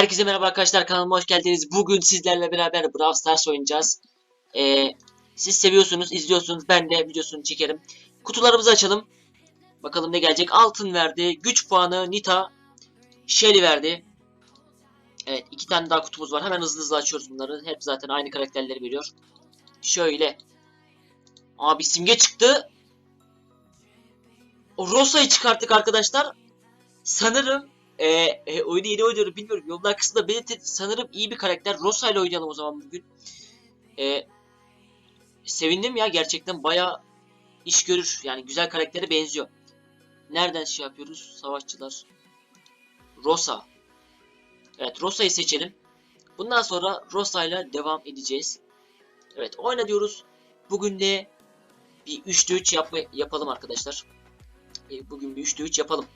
Herkese merhaba arkadaşlar kanalıma hoş geldiniz. Bugün sizlerle beraber Brawl Stars oynayacağız. Ee, siz seviyorsunuz, izliyorsunuz. Ben de videosunu çekerim. Kutularımızı açalım. Bakalım ne gelecek. Altın verdi. Güç puanı Nita. Shelly verdi. Evet iki tane daha kutumuz var. Hemen hızlı hızlı açıyoruz bunları. Hep zaten aynı karakterleri veriyor. Şöyle. Abi simge çıktı. O Rosa'yı çıkarttık arkadaşlar. Sanırım e, e, oyunu yeni oynuyorum bilmiyorum. Yorumlar kısmında belirtin. Sanırım iyi bir karakter. Rosa ile oynayalım o zaman bugün. E, sevindim ya gerçekten baya iş görür. Yani güzel karaktere benziyor. Nereden şey yapıyoruz? Savaşçılar. Rosa. Evet Rosa'yı seçelim. Bundan sonra Rosa ile devam edeceğiz. Evet oyna diyoruz. Bugün de bir 3'te 3 yapma, yapalım arkadaşlar. Bugün bir 3'te 3 yapalım.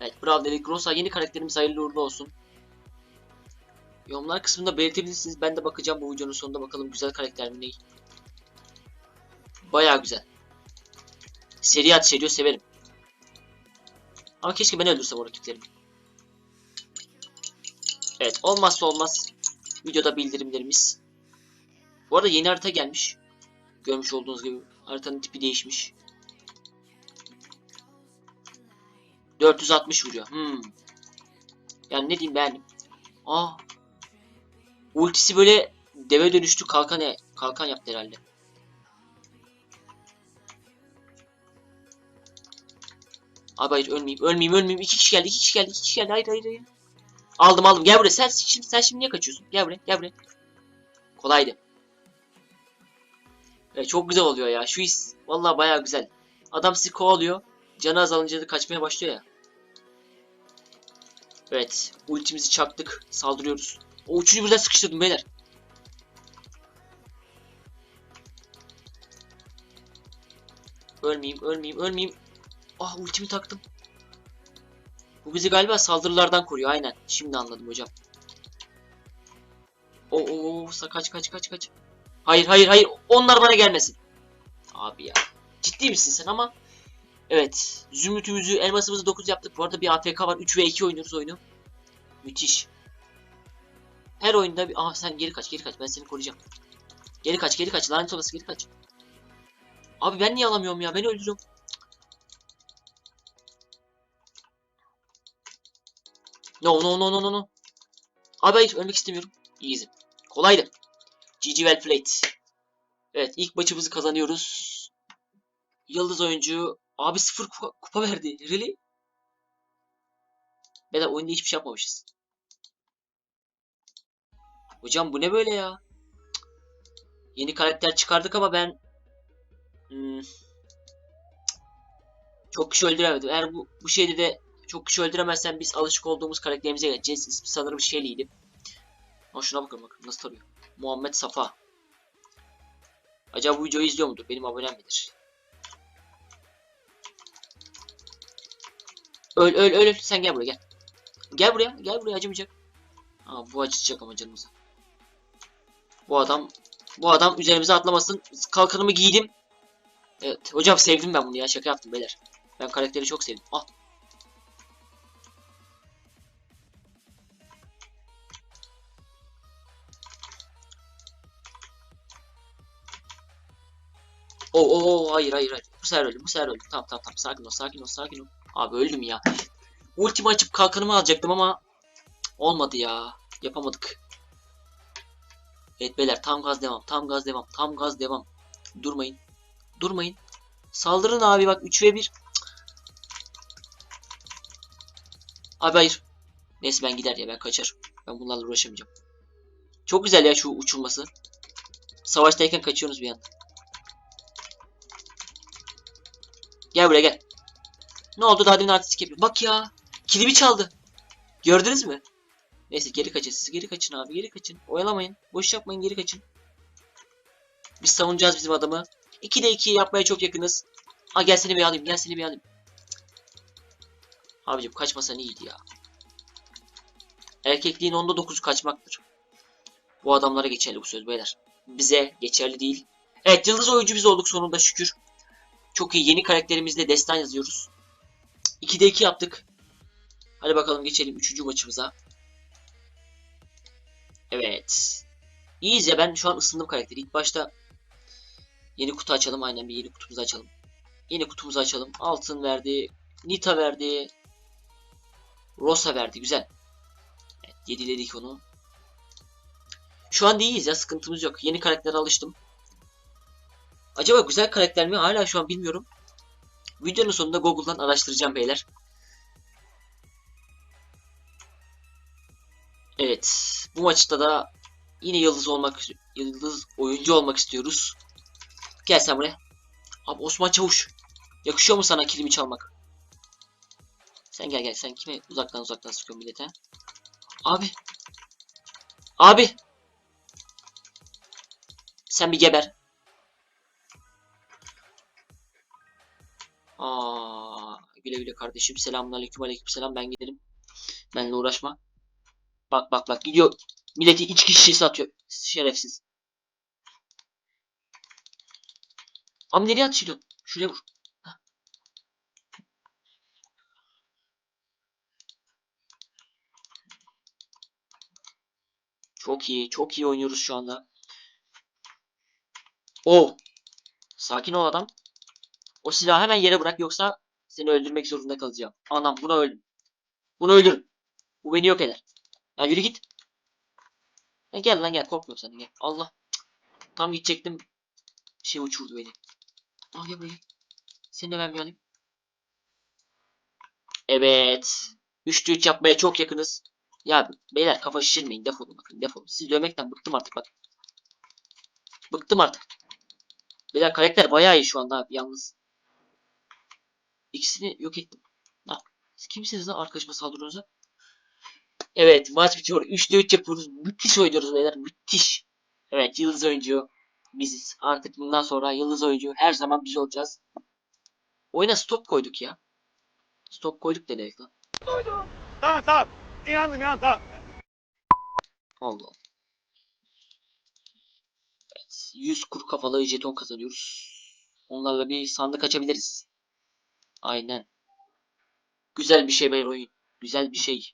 Evet bravo dedik. Rosa yeni karakterimiz hayırlı uğurlu olsun. Yorumlar kısmında belirtebilirsiniz. Ben de bakacağım bu videonun sonunda bakalım güzel karakter mi değil. Baya güzel. Seri atış ediyor severim. Ama keşke ben öldürsem o rakiplerimi. Evet olmazsa olmaz. Videoda bildirimlerimiz. Bu arada yeni harita gelmiş. Görmüş olduğunuz gibi haritanın tipi değişmiş. 460 vuruyor. Hmm. Yani ne diyeyim beğendim. Aa. Ultisi böyle deve dönüştü kalkan e kalkan yaptı herhalde. Abi hayır ölmeyeyim ölmeyeyim ölmeyeyim. İki kişi geldi iki kişi geldi iki kişi geldi. Hayır hayır hayır. Aldım aldım gel buraya sen şimdi sen şimdi niye kaçıyorsun? Gel buraya gel buraya. Kolaydı. Evet, çok güzel oluyor ya. Şu his vallahi bayağı güzel. Adam sizi kovalıyor. Canı azalınca da kaçmaya başlıyor ya. Evet. Ultimizi çaktık. Saldırıyoruz. O üçünü birden sıkıştırdım beyler. Ölmeyeyim, ölmeyeyim, ölmeyeyim. Ah ultimi taktım. Bu bizi galiba saldırılardan koruyor. Aynen. Şimdi anladım hocam. Oo, oo, oo, kaç kaç kaç kaç. Hayır hayır hayır. Onlar bana gelmesin. Abi ya. Ciddi misin sen ama Evet. Zümrütümüzü, elmasımızı 9 yaptık. Bu arada bir AFK var. 3 ve 2 oynuyoruz oyunu. Müthiş. Her oyunda bir... Aha sen geri kaç, geri kaç. Ben seni koruyacağım. Geri kaç, geri kaç. Lanet olası geri kaç. Abi ben niye alamıyorum ya? Beni öldürüyorum. No, no, no, no, no, no. Abi hayır, ölmek istemiyorum. Easy. Kolaydı. GG well played. Evet, ilk maçımızı kazanıyoruz. Yıldız oyuncu Abi sıfır kupa, kupa verdi. Really? Beyler oyunda hiçbir şey yapmamışız. Hocam bu ne böyle ya? Yeni karakter çıkardık ama ben hmm, çok kişi öldüremedim. Eğer bu, bu şeyde de çok kişi öldüremezsen biz alışık olduğumuz karakterimize geçeceğiz. İsmi sanırım Shelly'ydi. Ama şuna bakın bakın nasıl tarıyor. Muhammed Safa. Acaba bu videoyu izliyor mudur? Benim abonem midir? Öl öl öl. Sen gel buraya gel. Gel buraya. Gel buraya acımayacak. Aa, bu acıtacak ama canımıza. Bu adam bu adam üzerimize atlamasın. Kalkanımı giydim. Evet. Hocam sevdim ben bunu ya. Şaka yaptım beyler. Ben karakteri çok sevdim. Ah. Oo, oo, oo, hayır hayır hayır. Bu sefer öldüm. Bu sefer öldüm. Tamam tamam tamam. Sakin ol sakin ol sakin ol. Abi öldüm ya. Ultimi açıp kalkanımı alacaktım ama olmadı ya. Yapamadık. Evet beyler tam gaz devam. Tam gaz devam. Tam gaz devam. Durmayın. Durmayın. Saldırın abi bak 3 ve 1. Abi hayır. Neyse ben gider ya ben kaçar. Ben bunlarla uğraşamayacağım. Çok güzel ya şu uçulması. Savaştayken kaçıyorsunuz bir an. Gel buraya gel. Ne oldu daha demin artistik yapıyor. Bak ya. Kilimi çaldı. Gördünüz mü? Neyse geri kaçın. Siz geri kaçın abi. Geri kaçın. Oyalamayın. Boş yapmayın. Geri kaçın. Biz savunacağız bizim adamı. 2'de 2 yapmaya çok yakınız. Ha gel seni bir alayım. Gel seni bir alayım. Abicim kaçmasan iyiydi ya. Erkekliğin onda 9 kaçmaktır. Bu adamlara geçerli bu söz beyler. Bize geçerli değil. Evet yıldız oyuncu biz olduk sonunda şükür. Çok iyi. Yeni karakterimizle destan yazıyoruz. 2'de 2 yaptık. Hadi bakalım geçelim 3. maçımıza. Evet. İyiyiz ya ben şu an ısındım karakteri. İlk başta yeni kutu açalım. Aynen bir yeni kutumuzu açalım. Yeni kutumuzu açalım. Altın verdi. Nita verdi. Rosa verdi. Güzel. Evet, yediledik onu. Şu an iyiyiz ya. Sıkıntımız yok. Yeni karaktere alıştım. Acaba güzel karakter mi? Hala şu an bilmiyorum. Videonun sonunda Google'dan araştıracağım beyler. Evet. Bu maçta da yine yıldız olmak yıldız oyuncu olmak istiyoruz. Gel sen buraya. Abi Osman Çavuş. Yakışıyor mu sana kilimi çalmak? Sen gel gel. Sen kime uzaktan uzaktan sıkıyorsun millete? Abi. Abi. Sen bir geber. Aa, güle güle kardeşim. Selamünaleyküm aleyküm selam. Ben giderim. Benimle uğraşma. Bak bak bak gidiyor. Milleti içki şişesi atıyor. Şerefsiz. Abi nereye atışıyor? Şuraya vur. Çok iyi. Çok iyi oynuyoruz şu anda. Oh. Sakin ol adam. O silahı hemen yere bırak yoksa seni öldürmek zorunda kalacağım. Anam bunu öldür. Bunu öldür. Bu beni yok eder. Ya yürü git. Ya gel lan gel korkmuyorum senden gel. Allah. Tam gidecektim. Şey uçurdu beni. Al gel buraya. Seni de ben bir alayım. Evet. 3'te 3 yapmaya çok yakınız. Ya beyler kafa şişirmeyin. Defolun bakın defolun. Sizi dövmekten bıktım artık bak. Bıktım artık. Beyler karakter bayağı iyi şu anda abi yalnız. İkisini yok ettim. Siz kimsiniz lan arkadaşıma saldırıyorsunuz? Evet maç bitiyor. 3'te 3 yapıyoruz. Müthiş oynuyoruz beyler. Müthiş. Evet yıldız oyuncu biziz. Artık bundan sonra yıldız oyuncu her zaman biz olacağız. Oyuna stop koyduk ya. Stop koyduk ne demek lan? Tamam tamam. İnandım inandım tamam. Allah. Evet, 100 kuru kafalı jeton kazanıyoruz. Onlarla bir sandık açabiliriz. Aynen. Güzel bir şey beyler oyun. Güzel bir şey.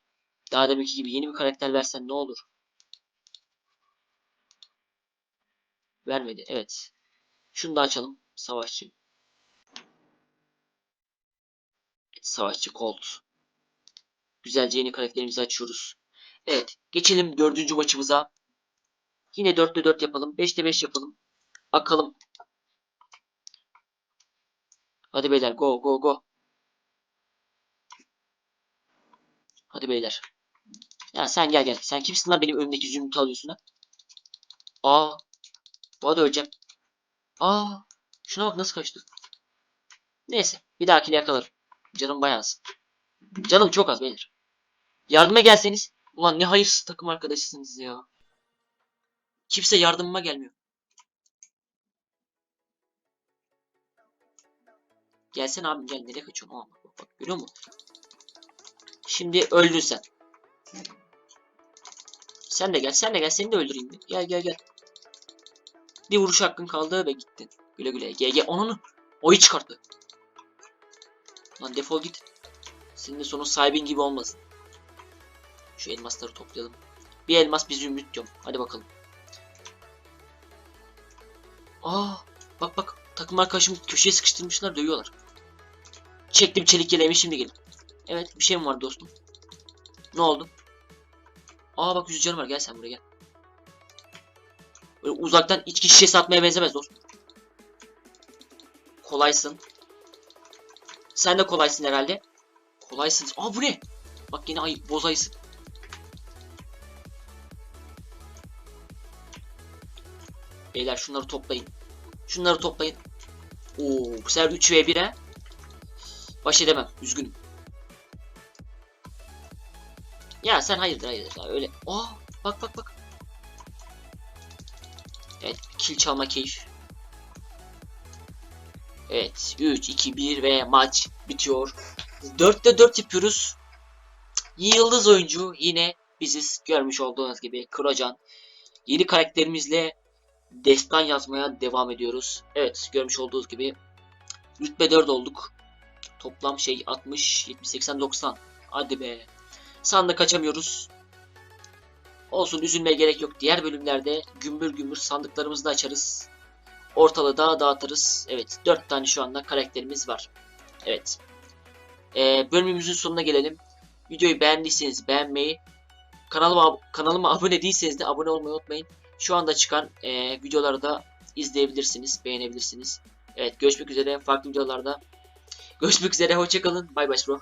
Daha deminki gibi yeni bir karakter versen ne olur? Vermedi. Evet. Şunu da açalım. Savaşçı. Savaşçı Colt. Güzelce yeni karakterimizi açıyoruz. Evet. Geçelim dördüncü maçımıza. Yine 4'te 4 yapalım. 5'te 5 yapalım. Bakalım. Hadi beyler go go go. Hadi beyler. Ya sen gel gel. Sen kimsin lan benim önümdeki zümrütü alıyorsun ha? Aa. Bu arada öleceğim. Aa. Şuna bak nasıl kaçtı. Neyse. Bir dahakine yakalarım. Canım bayağı az. Canım çok az beyler. Yardıma gelseniz. Ulan ne hayırsız takım arkadaşısınız ya. Kimse yardımıma gelmiyor. Gelsene abim gel nereye kaçıyorsun? Aa, bak, bak, görüyor musun? Şimdi öldün sen. Sen de gel sen de gel seni de öldüreyim. bir. Gel gel gel. Bir vuruş hakkın kaldı ve gittin. Güle güle. GG onu oyu çıkarttı. Lan defol git. Senin de sonun sahibin gibi olmasın. Şu elmasları toplayalım. Bir elmas bir zümrüt diyorum. Hadi bakalım. Aa, bak bak takım arkadaşımı köşeye sıkıştırmışlar dövüyorlar. Çektim çelik yeleğimi şimdi gelin. Evet bir şey mi var dostum? Ne oldu? Aa bak yüz canım var gel sen buraya gel. Böyle uzaktan içki şişesi atmaya benzemez dostum. Kolaysın. Sen de kolaysın herhalde. Kolaysın. Aa bu ne? Bak yine ay boz ayısı. Beyler şunları toplayın. Şunları toplayın. Oo, bu sefer 3 v 1'e baş edemem. Üzgünüm. Ya sen hayırdır hayırdır ya öyle. Aa bak bak bak. Evet kill çalma keyif. Evet 3 2 1 ve maç bitiyor. 4'te 4 yapıyoruz. Yıldız oyuncu yine biziz. Görmüş olduğunuz gibi Krocan. Yeni karakterimizle destan yazmaya devam ediyoruz. Evet görmüş olduğunuz gibi rütbe 4 olduk. Toplam şey 60, 70, 80, 90. Hadi be. Sandık açamıyoruz. Olsun üzülmeye gerek yok. Diğer bölümlerde gümbür gümbür sandıklarımızı da açarız. Ortalığı daha dağıtırız. Evet 4 tane şu anda karakterimiz var. Evet. Ee, bölümümüzün sonuna gelelim. Videoyu beğendiyseniz beğenmeyi, kanalıma kanalıma abone değilseniz de abone olmayı unutmayın. Şu anda çıkan e, videoları da izleyebilirsiniz, beğenebilirsiniz. Evet görüşmek üzere farklı videolarda. Görüşmek üzere hoşçakalın. Bay bay bro.